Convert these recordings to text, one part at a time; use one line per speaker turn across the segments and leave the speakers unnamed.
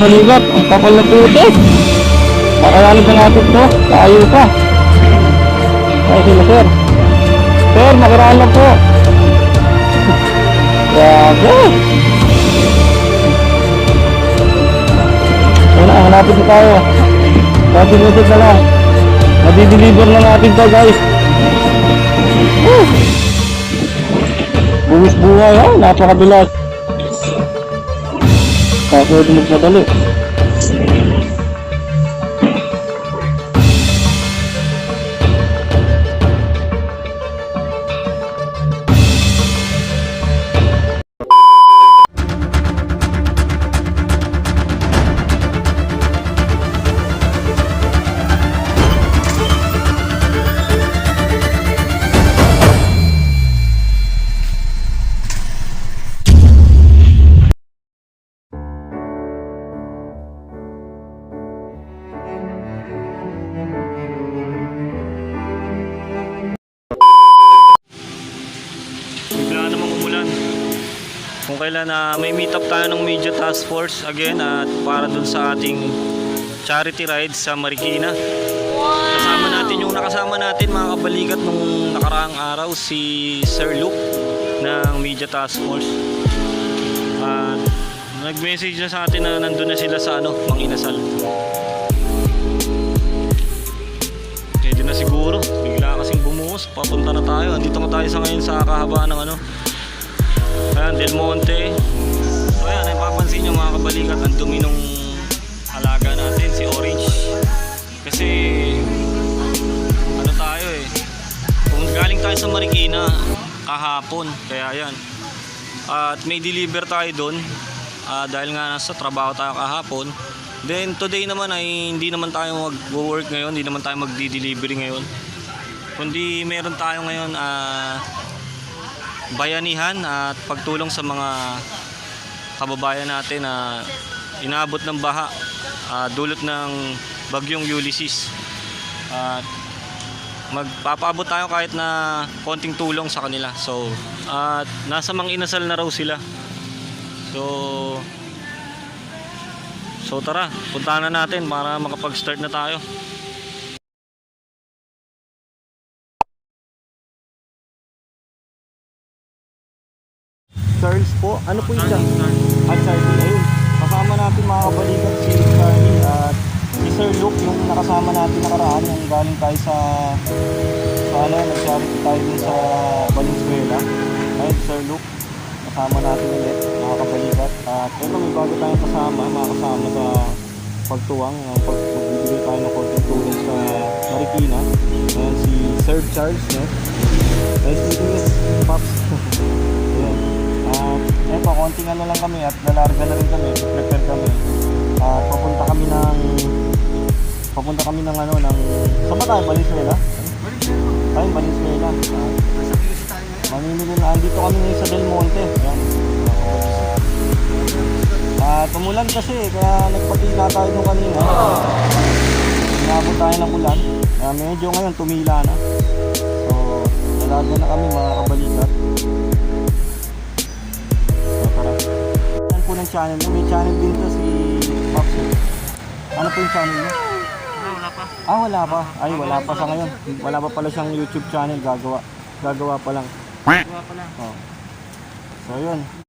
balikat. Ang kapal na puti. Makayalig na natin to. Tayo pa. Ay, sila sir. Sir, makiraan lang po. Grabe. Wala, hanapin na tayo. Dati music na lang. Madi-deliver na natin to guys. Buwis buhay ha, napakabilas. Kaso ito magmadali.
bigla namang umulan. Kung kailan na may meet up tayo ng Media Task Force again at para dun sa ating charity ride sa Marikina. Kasama natin yung nakasama natin mga kabalikat nung nakaraang araw si Sir Luke ng Media Task Force. At nag-message na sa atin na nandun na sila sa ano, Manginasal. Pwede na siguro. Bigla kasing bumuhos. Papunta na tayo. Andito na tayo sa ngayon sa kahabaan ng ano. Ayan, Del Monte. So ayan, ay papansin nyo mga kabalikat. Ang dumi nung alaga natin, si Orange. Kasi, ano tayo eh. Kung galing tayo sa Marikina kahapon. Kaya yan. At may deliver tayo doon. Ah, dahil nga nasa trabaho tayo kahapon. Then today naman ay hindi naman tayo mag-work ngayon, hindi naman tayo magdi-delivery ngayon. Kundi meron tayo ngayon ah, bayanihan at pagtulong sa mga kababayan natin na inaabot ng baha ah, dulot ng bagyong Ulysses. At magpapaabot tayo kahit na konting tulong sa kanila. So, at nasa mang inasal na raw sila. So, So tara, puntahan na natin para makapag-start na tayo.
Ano po yung At Charlie, ayun. Kasama natin mga kabalikat si Charlie at si Sir Luke yung nakasama natin nakaraan yung galing tayo sa sa ano, nag-charity tayo dun sa Valenzuela. Ayun, Sir Luke, kasama natin ulit mga kabalikat. At ito may bago tayong kasama, mga kasama sa pagtuwang, ang pag magbibigay tayo ng konting tulong sa Marikina. Ayan, si Sir Charles, no? Nice meeting you, Pops. Ayan. At eto, konting ano lang kami at lalarga na rin kami, prepare kami. At papunta kami ng papunta kami ng ano ng saan ba tayo? Valenzuela? Tayo Valenzuela. At mamimili na andito kami ngayon sa Del Monte. Ayan. At umulan kasi kaya nagpatina tayo nung kanina. Inabot tayo ng ulan. Kaya medyo ngayon tumila na. So, lalarga na kami mga kabalikat. Po ng channel niya. May channel din to si Pops. eh. Ano po yung channel niya?
wala pa.
Ah, wala pa. Ay, wala pa sa ngayon. Wala pa pala siyang YouTube channel. Gagawa. Gagawa pa lang.
Wala pa lang.
Oh. So, yun.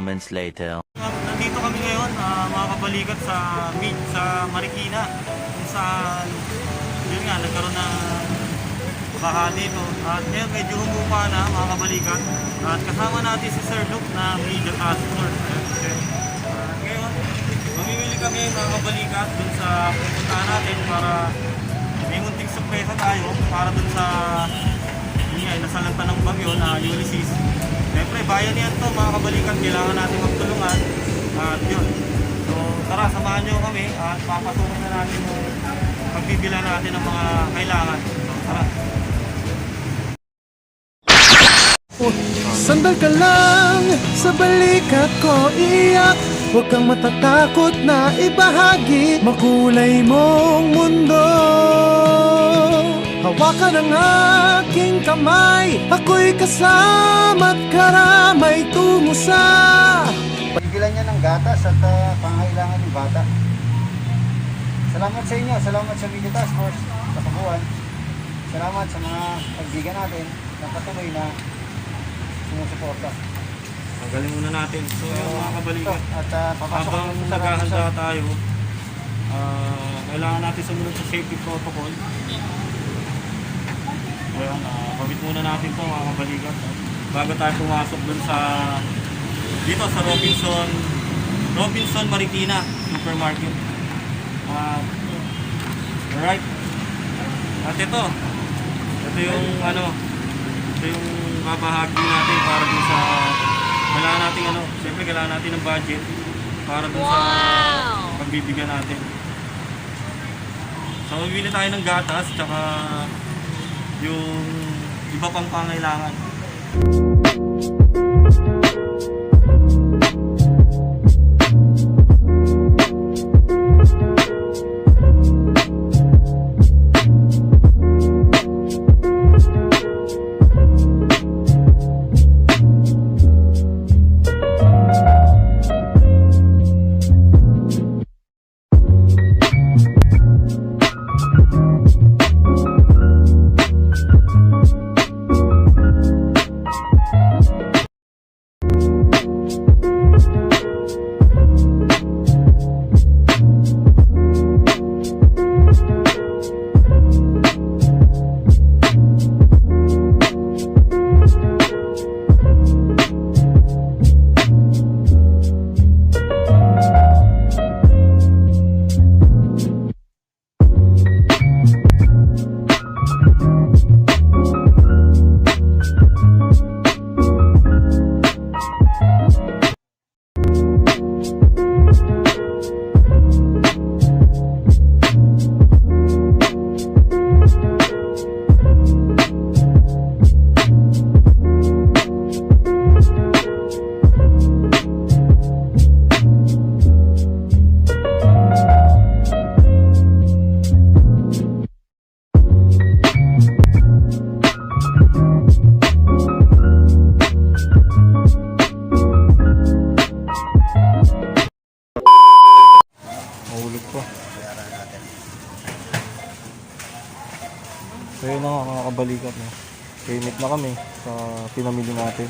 Moments later.
Nandito kami ngayon, ah, mga kabalikat sa mid sa Marikina. Kung saan nga, nagkaroon ng baha dito. At ngayon medyo humupa na mga kabalikat. At kasama natin si Sir Luke na media sir. At ngayon, mamimili kami mga kabalikat dun sa pupuntahan natin para may munting sorpresa tayo para dun sa yun nga, nasalanta ng bagyo na Ulysses. Siyempre, bayan yan to mga kabalikat. Kailangan natin magtulungan. At yun. So, tara, samahan nyo kami at papatukan na natin yung pagbibila natin ng mga kailangan. So, tara.
Sandal ka lang sa balikat ko iyak Huwag kang matatakot na ibahagi Makulay mong mundo Hawakan ang aking kamay Ako'y kasama't karamay tungo sa
Pagilan niya ng gatas at uh, pangailangan ng bata. Salamat sa inyo, salamat sa Media Task Force, sa kabuuan. Salamat sa mga kaibigan natin na patuloy na sumusuporta.
Magaling muna natin. So, yun mga
Ito,
kabalikat.
at uh, papasok
Habang naghahanda tayo, ah, kailangan natin sumunod sa safety protocol. Ayan, uh, pamit muna natin to mga kabalikat. Bago tayo pumasok dun sa dito sa Robinson Robinson Marikina Supermarket. Ah, alright. At ito, ito yung ano, ito yung babahagi natin para dun sa kailangan natin ano, siyempre kailangan natin ng budget para dun sa pagbibigyan natin. So, bibili tayo ng gatas, tsaka yung iba pang pangailangan.
So yun na nga mga kabalikat. No? Payment na kami sa pinamili natin.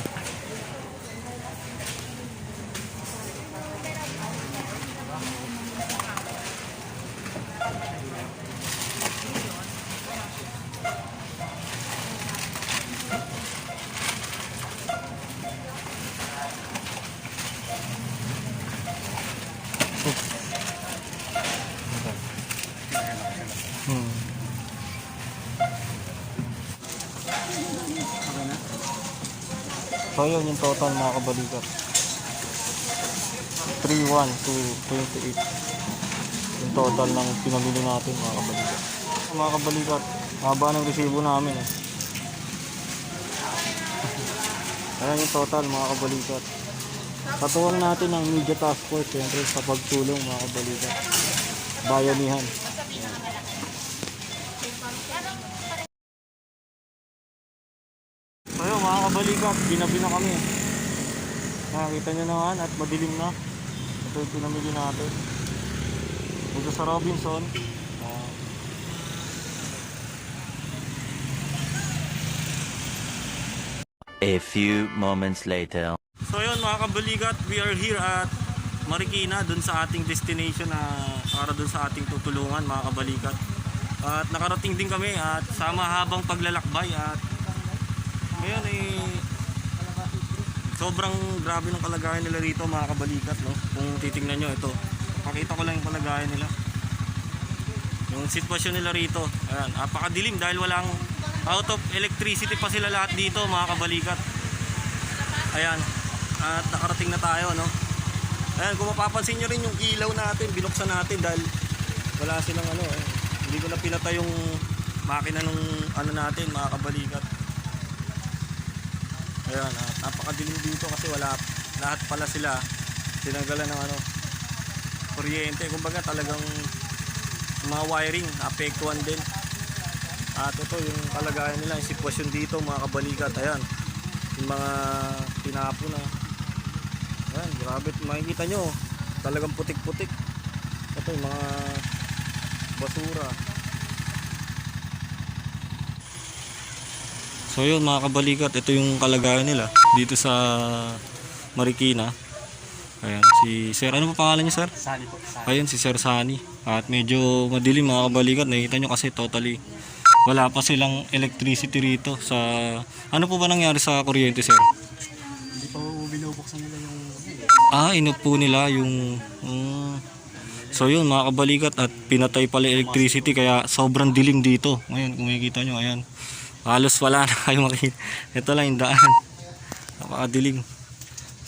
So yun yung total mga kabalikat. 3-1 to 28. Yung total ng pinamili natin mga kabalikat. Mga kabalikat, haba ng resibo namin eh. Ayan yung total mga kabalikat. Katuwang natin ang media task force siyempre sa pagtulong mga kabalikat. Bayanihan. Kabalikat, ginabi na kami. Nakakita nyo naman at madilim na. Ito yung pinamili natin. Dito sa Robinson.
A few moments later.
So yun mga kabalikat, we are here at Marikina, dun sa ating destination na para dun sa ating tutulungan mga kabalikat. At nakarating din kami at sa mahabang paglalakbay at ngayon eh sobrang grabe ng kalagayan nila rito mga kabalikat no. Kung titingnan nyo ito. Pakita ko lang yung kalagayan nila. Yung sitwasyon nila rito. Ayan, napakadilim dahil walang out of electricity pa sila lahat dito mga kabalikat. Ayan. At nakarating na tayo no. Ayan, kung mapapansin nyo rin yung ilaw natin, binuksan natin dahil wala silang ano eh. Hindi ko na pinatay yung makina nung ano natin, mga kabalikat. Ayan, at napakadilim dito kasi wala, lahat pala sila tinanggalan ng ano, kuryente. Kumbaga talagang mga wiring, apektuhan din. At ito yung kalagayan nila, yung sitwasyon dito mga kabalikat. Ayan, yung mga tinapo na. Ayan, grabe. Makikita nyo, talagang putik-putik. Ito yung mga basura. So yun mga kabalikat, ito yung kalagayan nila dito sa Marikina. Ayan, si Sir, ano pa pangalan niyo Sir?
Sali po. Sali.
Ayun, si Sir Sani. At medyo madilim mga kabalikat. Nakikita nyo kasi totally wala pa silang electricity rito sa... Ano po ba nangyari sa kuryente, Sir?
Hindi pa binubuksan nila yung...
Ah, inup po nila yung... mm. so yun, mga kabalikat. At pinatay pala electricity kaya sobrang dilim dito. Ngayon, kung makikita nyo, ayan. Halos wala na kayo makikita. Ito lang yung daan. Napakadilim.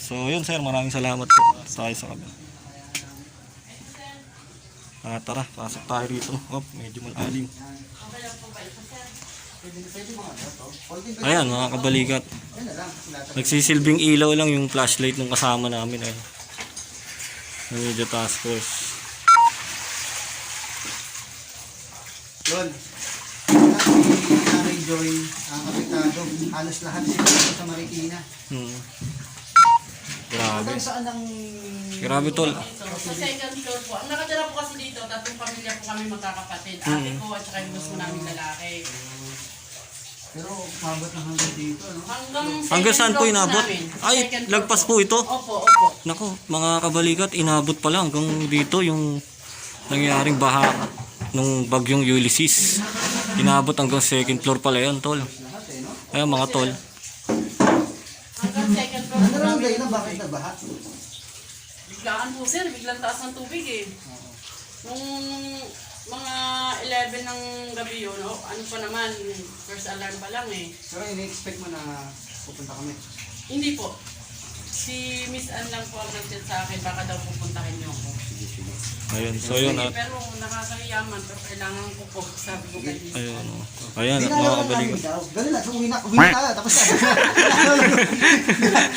So yun, Sir. Maraming salamat po sa sa kabila. Ah, tara, pasok tayo rito. Oh, medyo malalim. Ayan, mga kabalikat. Nagsisilbing ilaw lang yung flashlight ng kasama namin. Ayun. Ng Media Task Force.
Yun. Joy, ang apektado. Halos lahat sila dito sa Marikina.
Hmm. Grabe.
Hanggang saan ang...
Grabe tol.
So, sa second floor po, ang nakatira po kasi dito, tatlong pamilya po kami magkakapatid. Ate ko at saka yung gusto namin lalaki.
Pero mabot na hanggang dito, no?
Hanggang second
Hanggang saan po
floor
inabot?
namin.
Ay,
Second floor
lagpas po ito.
Opo, opo.
Nako, mga kabalikat, inabot pa lang hanggang dito yung nangyaring baha nung bagyong Ulysses. Inabot hanggang second floor pala yan, tol. Ayan mga tol.
Hanggang second floor
Ano lang dahilan bakit nagbaha?
Biglaan po sir, biglang taas ng tubig eh. Nung mga 11 ng gabi yun, oh, ano pa naman, first alarm pa lang eh.
Pero ini-expect mo na pupunta kami.
Hindi po. Si Miss Ann lang po ang nag-chat sa akin, baka daw pupuntahin niyo ako.
Ayun, so yun at
Pero nakakayaman, pero kailangan ko po, sabi ko kay Miss
ayun, oh. ayan at mga
Dinalaw lang namin
kabalikat.
daw. Ganun lang, uwi na, uwi na tayo. Tapos na.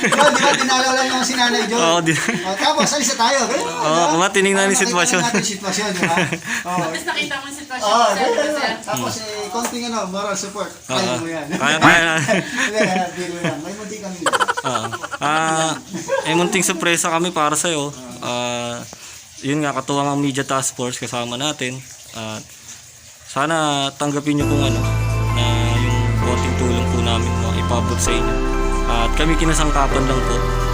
Diba, di ba, dinalaw lang naman si Nanay Jo.
Oo, di-
Oh, tapos, alis na tayo. Ganun lang,
Oo,
diba?
kuma, tinignan yung
Para
sitwasyon.
makita natin yung sitwasyon, di ba? Oo.
Tapos nakita mo yung sitwasyon
Oo,
ko, sir,
ganun
kasi
lang. Tapos, eh, konting ano, moral support. Kaya
Oo.
mo yan.
Kaya, kaya na.
Hindi, biro.
Ah, eh munting sorpresa kami para sa iyo. Ah, yun nga katuwang ang Media Task Force kasama natin. At sana tanggapin niyo kung ano na yung konting tulong po namin no, ipabot sa inyo. At kami kinasangkapan lang po